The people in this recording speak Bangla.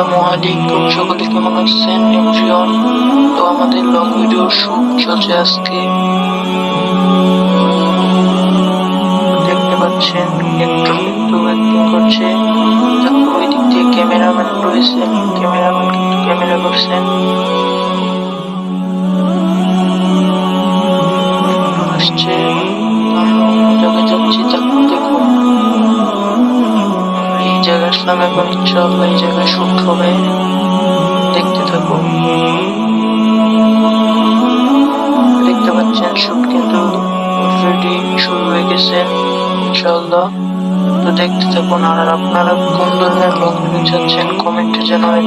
আলাইকুম। সকলে কেমন আছেন? এভরিওয়ান তো আমাদের লং ভিডিও শুট চলছে আজকে। দেখতে পাচ্ছেন, একটু কিন্তু করছে। তারপর ওই দিক দিয়ে ক্যামেরাম্যান রয়েছে। ক্যামেরাম্যান কিন্তু ক্যামেরা করছেন আসছে। জায়গায় আসলাম এখন ইনশাআল্লাহ এই জায়গায় হবে দেখতে থাকো। দেখতে পাচ্ছেন শুট কিন্তু অলরেডি শুরু হয়ে গেছে ইনশাল্লাহ তো দেখতে থাকুন আর আপনারা কোন ধরনের লোক চাচ্ছেন কমেন্টে জানাবেন।